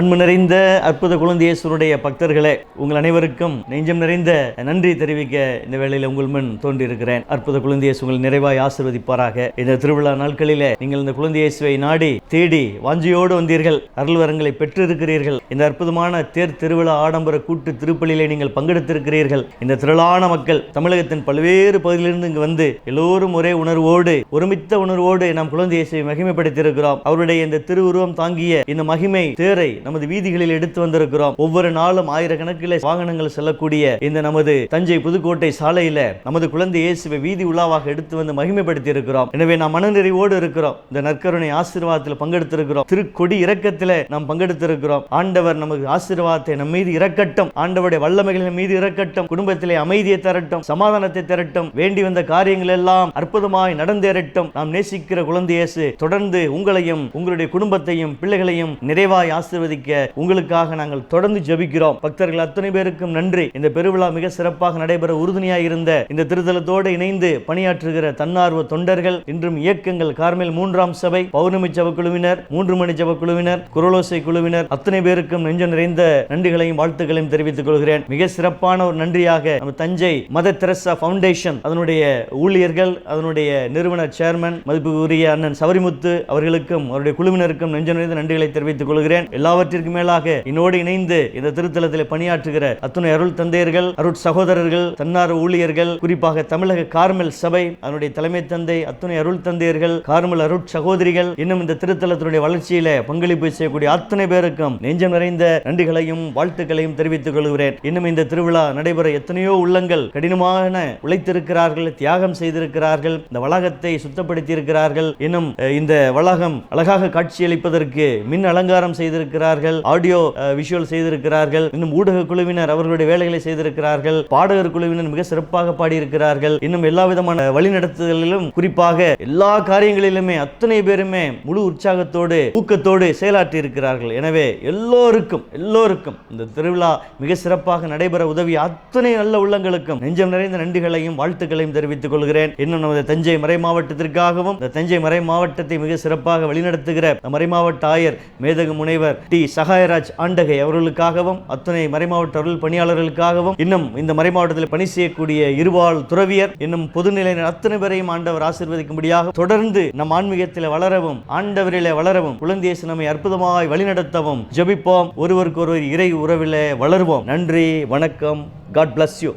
அன்பு நிறைந்த அற்புத குழந்தையேஸ்வருடைய பக்தர்களே உங்கள் அனைவருக்கும் நெஞ்சம் நிறைந்த நன்றி தெரிவிக்க இந்த வேளையில் உங்கள் முன் தோன்றியிருக்கிறேன். அற்புத குழந்தையேசு உங்கள் நிறைவாய் ஆசிர்வதிப்பாராக. இந்த திருவிழா நாட்களிலே நீங்கள் இந்த குழந்தையேசுவை நாடி தேடி வாஞ்சியோடு வந்தீர்கள். அருள் வரங்களை பெற்றிருக்கிறீர்கள். இந்த அற்புதமான தேர் திருவிழா ஆடம்பர கூட்டு திருப்பலியிலே நீங்கள் பங்கெடுத்திருக்கிறீர்கள். இந்த திரளான மக்கள் தமிழகத்தின் பல்வேறு பகுதியிலிருந்து இங்கு வந்து எல்லோரும் ஒரே உணர்வோடு ஒருமித்த உணர்வோடு நாம் குழந்தையேசுவை மகிமைப்படுத்தியிருக்கிறோம். அவருடைய இந்த திருவுருவம் தாங்கிய இந்த மகிமை தேரை நமது வீதிகளில் எடுத்து வந்திருக்கிறோம். ஒவ்வொரு நாளும் ஆயிரக்கணக்கில் வாகனங்கள் செல்லக்கூடிய இந்த நமது தஞ்சை புதுக்கோட்டை சாலையில நமது குழந்தை இயேசுவை வீதி உலாவாக எடுத்து வந்து மகிமைப்படுத்தி இருக்கிறோம் எனவே நாம் மனநிறைவோடு இருக்கிறோம். இந்த நற்கருணை ஆசீர்வாதத்தில் பங்கெடுத்திருக்கிறோம். திருக்கொடி இரக்கத்தில் நாம் பங்கெடுத்திருக்கிறோம். ஆண்டவர் நமக்கு ஆசீர்வாதத்தை நம் மீது இறக்கட்டும். ஆண்டவருடைய வல்லமைகளின் மீது இறக்கட்டும். குடும்பத்திலே அமைதியை தரட்டும். சமாதானத்தை தரட்டும். வேண்டி வந்த காரியங்கள் எல்லாம் அற்புதமாய் நடந்தேறட்டும். நாம் நேசிக்கிற குழந்தை இயேசு தொடர்ந்து உங்களையும் உங்களுடைய குடும்பத்தையும் பிள்ளைகளையும் நிறைவாய் ஆசீர்வதிக்க உங்களுக்காக நாங்கள் தொடர்ந்து ஜெபிக்கிறோம். பக்தர்கள் அத்தனை பேருக்கும் நன்றி. இந்த பெருவிழா மிக சிறப்பாக நடைபெற உறுதுணையாக இருந்த இந்த திருத்தலத்தோடு இணைந்து பணியாற்றுகிற தன்னார்வ தொண்டர்கள் இன்றும் இயக்கங்கள் கார்மேல் மூன்றாம் சபை பௌர்ணமி ஜப குழுவினர் மூன்று மணி ஜப குழுவினர் குரலோசை குழுவினர் அத்தனை பேருக்கும் நெஞ்சம் நிறைந்த நன்றிகளையும் வாழ்த்துக்களையும் தெரிவித்துக் கொள்கிறேன். மிக சிறப்பான ஒரு நன்றியாக நம்ம தஞ்சை மத தெரசா பவுண்டேஷன் அதனுடைய ஊழியர்கள் அதனுடைய நிறுவன சேர்மன் மதிப்புக்குரிய அண்ணன் சவரிமுத்து அவர்களுக்கும் அவருடைய குழுவினருக்கும் நெஞ்சம் நிறைந்த நன்றிகளை தெரிவித்துக் கொள்கிறேன். எல்லாவற்றிற்கு மேலாக என்னோடு இணைந்து இந்த திருத்தலத்தில் பணியாற்றுகிற அத்துணை அருள் தந்தையர்கள் அருட் சகோதரர்கள் தன்னார்வ ஊழியர்கள் குறிப்பாக தமிழக கார்மல் சபை அதனுடைய தலைமை தந்தை அத்துணை அருள் தந்தையர்கள் கார்மல் அருட் சகோதரிகள் இன்னும் இந்த திருத்தலத்தினுடைய வளர்ச்சியில பங்களிப்பு செய்யக்கூடிய அத்தனை பேருக்கும் நெஞ்சம் நிறைந்த நன்றிகளையும் வாழ்த்துக்களையும் தெரிவித்துக் கொள்கிறேன். இன்னும் இந்த திருவிழா நடைபெற எத்தனையோ உள்ளங்கள் கடினமான உழைத்திருக்கிறார்கள் தியாகம் செய்திருக்கிறார்கள் இந்த வளாகத்தை சுத்தப்படுத்தி இருக்கிறார்கள் இன்னும் இந்த வளாகம் அழகாக காட்சியளிப்பதற்கு மின் அலங்காரம் செய்திருக்கிறார். செய்திருக்கிறார்கள் ஆடியோ விஷுவல் செய்திருக்கிறார்கள் இன்னும் ஊடக குழுவினர் அவர்களுடைய வேலைகளை செய்திருக்கிறார்கள் பாடகர் குழுவினர் மிக சிறப்பாக பாடியிருக்கிறார்கள் இன்னும் எல்லா விதமான வழிநடத்துதலிலும் குறிப்பாக எல்லா காரியங்களிலுமே அத்தனை பேருமே முழு உற்சாகத்தோடு ஊக்கத்தோடு செயலாற்றி இருக்கிறார்கள் எனவே எல்லோருக்கும் எல்லோருக்கும் இந்த திருவிழா மிக சிறப்பாக நடைபெற உதவி அத்தனை நல்ல உள்ளங்களுக்கும் நெஞ்சம் நிறைந்த நன்றிகளையும் வாழ்த்துக்களையும் தெரிவித்துக் கொள்கிறேன். இன்னும் நமது தஞ்சை மறை மாவட்டத்திற்காகவும் இந்த தஞ்சை மறை மாவட்டத்தை மிக சிறப்பாக வழிநடத்துகிற மறை மறைமாவட்ட ஆயர் மேதகு முனைவர் டி. சகாயராஜ் ஆண்டகை அவர்களுக்காகவும் அத்துணை மறைமாவட்ட அருள் பணியாளர்களுக்காகவும் இன்னும் இந்த மறைமாவட்டத்தில் பணி செய்யக்கூடிய இருவாள் துறவியர் இன்னும் பொதுநிலையினர் அத்தனை பேரையும் ஆண்டவர் ஆசீர்வதிக்கும்படியாக தொடர்ந்து நம் ஆன்மீகத்தில் வளரவும் ஆண்டவரிலே வளரவும் குழந்தையேசு நம்மை அற்புதமாய் வழிநடத்தவும் ஜெபிப்போம். ஒருவருக்கு ஒருவர் இறை உறவிலே வளருவோம். நன்றி வணக்கம். God bless you